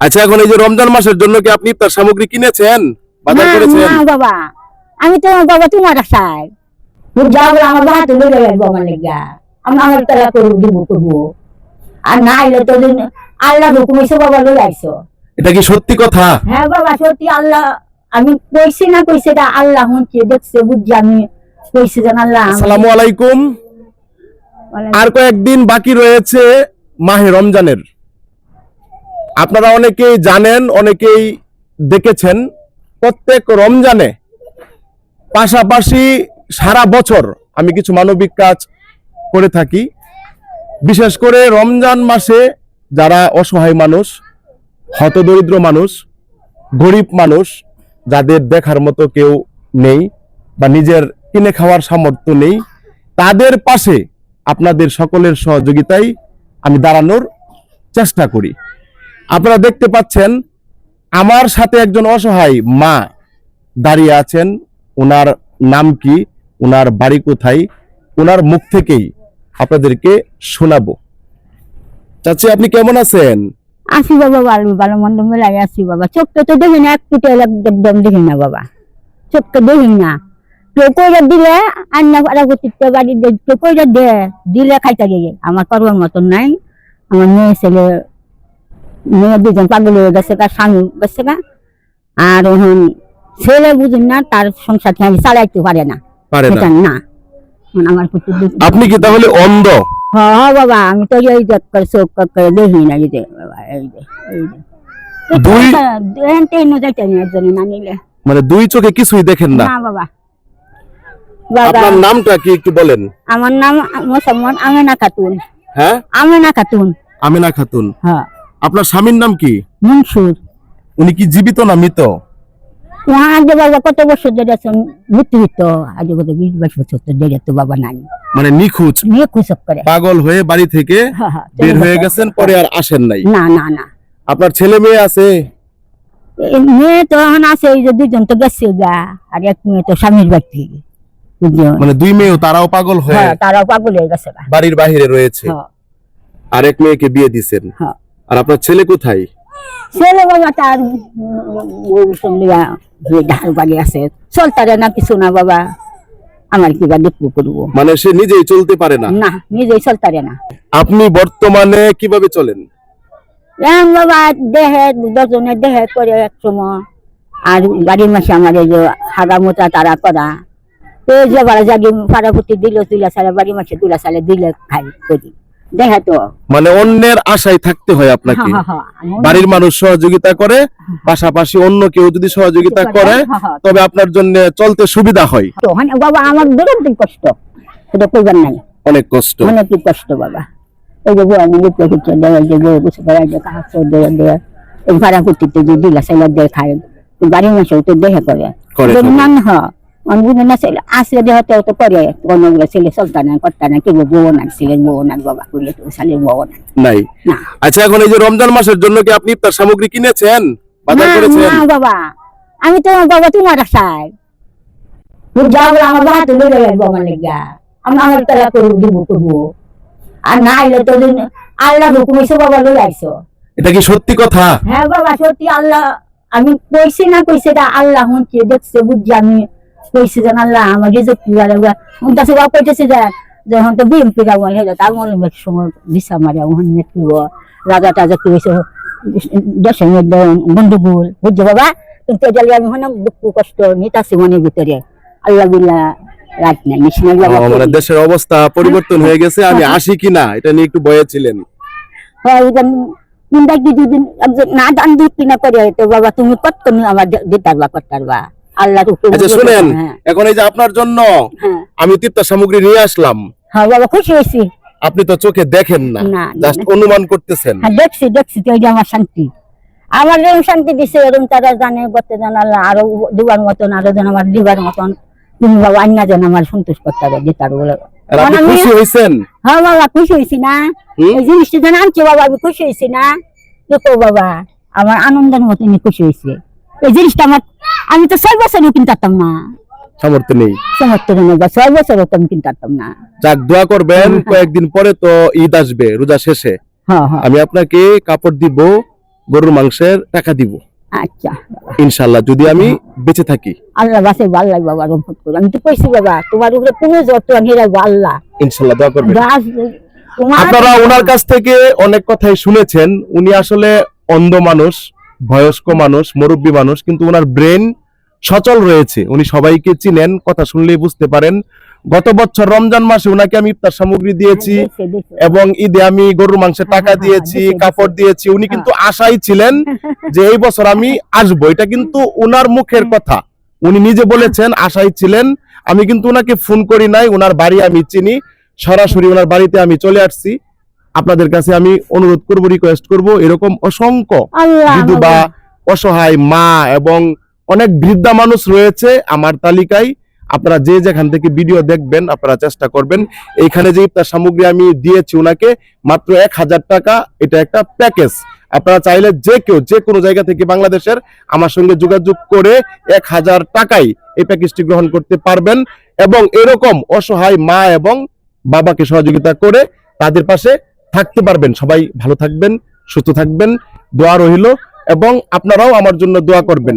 আচ্ছা এখন এই যে রমজান মাসের জন্য কি আপনি ইফতার সামগ্রী কিনেছেন? বাজার করেছেন? না বাবা। আমি তো বাবা তোমার আশায় যাও আমার বাবা তুলে যাব আমার লেগা। আমি আমার তারা করব দিব করব। আর না এলে তো দিন আল্লাহ হুকুম এসে বাবা লই আইসো। এটা কি সত্যি কথা? হ্যাঁ বাবা সত্যি আল্লাহ আমি কইছি না কইছি এটা আল্লাহ হচ্ছে দেখছে বুঝছি আমি কইছি যেন আল্লাহ আসসালামু আলাইকুম। আর কয়েকদিন বাকি রয়েছে মাহে রমজানের। আপনারা অনেকেই জানেন, অনেকেই দেখেছেন, প্রত্যেক রমজানে পাশাপাশি সারা বছর আমি কিছু মানবিক কাজ করে থাকি। বিশেষ করে রমজান মাসে যারা অসহায় মানুষ, হতদরিদ্র মানুষ, গরিব মানুষ, যাদের দেখার মতো কেউ নেই বা নিজের কিনে খাওয়ার সামর্থ্য নেই, তাদের পাশে আপনাদের সকলের সহযোগিতায় আমি দাঁড়ানোর চেষ্টা করি। আপনারা দেখতে পাচ্ছেন, আমার সাথে একজন অসহায় মা দাঁড়িয়ে আছেন। ওনার নাম কি? ওনার বাড়ি কোথায়? ওনার মুখ থেকেই আপনাদেরকে শোনাবো। চাচি, আপনি কেমন আছেন? আসি বাবা, ভালো ভালো, মন্দ মেলাই আসি বাবা। চোখটা তো দেখি না একটু একদম দেখি না বাবা। চোখটা দেখি না। কইরা দিলে, আন্না ফাড়া করতে বাড়ি দে, দিলে খাইতে গিয়ে। আমার করবার মতন নাই। আমার মেয়ে, ছেলে মেয়ে দুজন পাগল হয়ে গেছে গা স্বামী গেছে গা আর এখন ছেলে বুঝুন না তার সংসার আমি চালাইতে পারে না। পারে না। সেটা না। এখন আমার প্রতি দুঃখ। আপনি কি তাহলে অন্ধ? হ্যাঁ বাবা আমি তো এই যে করে চোখ করে দেখি না এই যে বাবা এই যে এই যে। দুই- দেন তেন যাইতে না একজন না নিলে। মানে দুই চোখে কিছুই দেখেন না? না বাবা। বাবা। আপনার নামটা কি একটু বলেন? আমার নাম মুসলমান আমেনা খাতুন। হ্যাঁ? আমেনা খাতুন। আমিনা খাতুন। হ্যাঁ। আপনার স্বামীর নাম কি? মনসুর। উনি কি জীবিত না মৃত? বাবা কত বছর ধরে আছেন মৃত্যু তো আজ কত বিশ বাইশ বছর তো ধরে তো বাবা নাই। মানে নিখুঁজ? নিয়ে করে। পাগল হয়ে বাড়ি থেকে হ্যাঁ, বের গেছেন পরে আর আসেন নাই। না না না। আপনার ছেলে মেয়ে আছে? মেয়ে তো এখন আছে এই যে দুজন তো গেছে গা আর এক মেয়ে তো স্বামীর বাড়ি মানে দুই মেয়েও তারাও পাগল হয়ে হ্যাঁ তারাও পাগল হয়ে গেছে বাড়ির বাহিরে রয়েছে। আর এক মেয়েকে বিয়ে দিছেন। হ্যাঁ। আর আপনার ছেলে কোথায়? ছেলে বাবা তার ঢাল বাড়ি আছে। চলতারে না কিছু না বাবা আমার কিবা দেখব করব? মানে সে নিজেই চলতে পারে না? না নিজেই চলতারে না। আপনি বর্তমানে কীভাবে চলেন? এম বাবা দেহে দশজনের দেহে করে এক সময়। আর বাড়ির মাসে আমার এই যে হাগা মোটা তারা করা। এই যে বাড়া জাগি ফাড়াফুটি দিল তুলা সালে বাড়ির মাসে তুলা সালে দিলে খাই করি। মানে অন্যের আশায় থাকতে হয় আপনাকে। হ্যাঁ, হ্যাঁ, হ্যাঁ। বাড়ির মানুষ সহযোগিতা করে পাশাপাশি অন্য কেউ যদি সহযোগিতা করে হ্যাঁ, হ্যাঁ। তবে আপনার জন্য চলতে সুবিধা হয়। তো মানে বাবা আমার দুরন্ত কষ্ট। সেটা নাই। অনেক কষ্ট। অনেক কি কষ্ট বাবা। এই যে আমি লিখতে এই যে যে এই ভাড়া করতে যে দিলা সেলা বাড়ির মাসে তো দেখে করে। করে যদি হ অনগুলো না ছেলে আসলে দেহ তো তো করে অন্যগুলো ছেলে চলতা না করতা না কেউ বউ না ছেলে বউ না বাবা করলে তো ছেলে বউ না। নাই। আচ্ছা এখন এই যে রমজান মাসের জন্য কি আপনি ইফতার সামগ্রী কিনেছেন? বাজার না, করেছেন? না বাবা। আমি তো বাবা তোমার আশায়। যাও আমার বাবা তুলে যাব আমার লেগা। আমি আমার তারা করব দিব করব। আর না এলে তো আল্লাহ হুকুম এসে বাবা লই আইসো। এটা কি সত্যি কথা? হ্যাঁ বাবা সত্যি আল্লাহ আমি কইছি না কইছি এটা আল্লাহ দেখছে বুঝছি আমি কইছি যেন আল্লাহ আমার রিজেক্ট কি আর কইতেছে যে যখন তো বিএমপি গাবো হয়ে যায় তার মনে সময় দিশা মারে ওখান কি রাজা টাজা কি হয়েছে দেশের মধ্যে গন্ডগোল বুঝছ বাবা? কিন্তু এটা আমি অনেক দুঃখ কষ্ট নিতাছি মনের ভিতরে। আল্লাহ বিল্লাহ রাত নাই মানে দেশের অবস্থা পরিবর্তন হয়ে গেছে আমি আসি কিনা এটা নিয়ে একটু বয়ে ছিলেন। মুন্ডাকি যদি একজন না দান দিতি না করে তো বাবা তুমি কত আমার দিতে পারবা করতে পারবা আল্লাহ আচ্ছা শুনেন হ্যাঁ। এখন এই যে আপনার জন্য হ্যাঁ। আমি ইফতার সামগ্রী নিয়ে আসলাম। হ্যাঁ বাবা খুশি হয়েছি। আপনি তো চোখে দেখেন না জাস্ট অনুমান করতেছেন। দেখছি দেখছি তো আমার শান্তি। আমার এরকম শান্তি দিছে এরকম তারা জানে করতে জান আল্লাহ আরও দিবার মতন আরও যেন আমার দিবার মতন। তুমি বাবা অন্য যেন আমার সন্তুষ্ট করতে হবে মানে আমি- খুশি হয়েছেন হ্যাঁ বাবা খুশি হয়েছি না। এই জিনিসটা যেন আনছি বাবা আমি খুশি হয়েছি না। দেখো বাবা আমার আনন্দের মতনই খুশি হয়েছে এই জিনিসটা আমার আমি তো ছয় বছরও কিনতে পারতাম না। সামর্থ্য নেই। সমর্থন বা ছয় বছরও তো আমি কিনতে পারতাম না। যাক দোয়া করবেন। কয়েকদিন পরে তো ঈদ আসবে রোজা শেষে। আমি আপনাকে কাপড় দিব গরুর মাংসের টাকা দিব। আচ্ছা। যদি আমি বেঁচে থাকি। আল্লাহ বাসে ভালো বাবা রহমত আমি তো কইছি বাবা তোমার উপরে কোনো যত আমি রাখব আল্লাহ। ইনশাল্লাহ দোয়া করবেন। আপনারা ওনার কাছ থেকে অনেক কথাই শুনেছেন। উনি আসলে অন্ধ মানুষ বয়স্ক মানুষ মুরব্বী মানুষ কিন্তু ওনার ব্রেন সচল রয়েছে। উনি সবাইকে চিনেন কথা শুনলে বুঝতে পারেন। গত বছর রমজান মাসে ওনাকে আমি ইফতার সামগ্রী দিয়েছি দেখছে, দেখছে। এবং ঈদে আমি গরুর মাংসের টাকা হ্যাঁ, হ্যাঁ, দিয়েছি কাপড় দিয়েছি। উনি কিন্তু আশাই ছিলেন যে এই বছর আমি আসব। এটা কিন্তু ওনার মুখের কথা। উনি নিজে বলেছেন আশাই ছিলেন। আমি কিন্তু ওনাকে ফোন করি নাই ওনার বাড়ি আমি চিনি। সরাসরি ওনার বাড়িতে আমি চলে আসছি। আপনাদের কাছে আমি অনুরোধ করব রিকোয়েস্ট করব এরকম অসংখ্য বিধবা অসহায় মা এবং অনেক বৃদ্ধা মানুষ রয়েছে আমার তালিকায়। আপনারা যে যেখান থেকে ভিডিও দেখবেন, আপনারা চেষ্টা করবেন। এইখানে যে ইফতার সামগ্রী আমি দিয়েছি ওনাকে, মাত্র এক হাজার টাকা, এটা একটা প্যাকেজ। আপনারা চাইলে যে কেউ, যে কোনো জায়গা থেকে বাংলাদেশের আমার সঙ্গে যোগাযোগ করে এক হাজার টাকায় এই প্যাকেজটি গ্রহণ করতে পারবেন এবং এরকম অসহায় মা এবং বাবাকে সহযোগিতা করে তাদের পাশে থাকতে পারবেন। সবাই ভালো থাকবেন, সুস্থ থাকবেন, দোয়া রহিল এবং আপনারাও আমার জন্য দোয়া করবেন।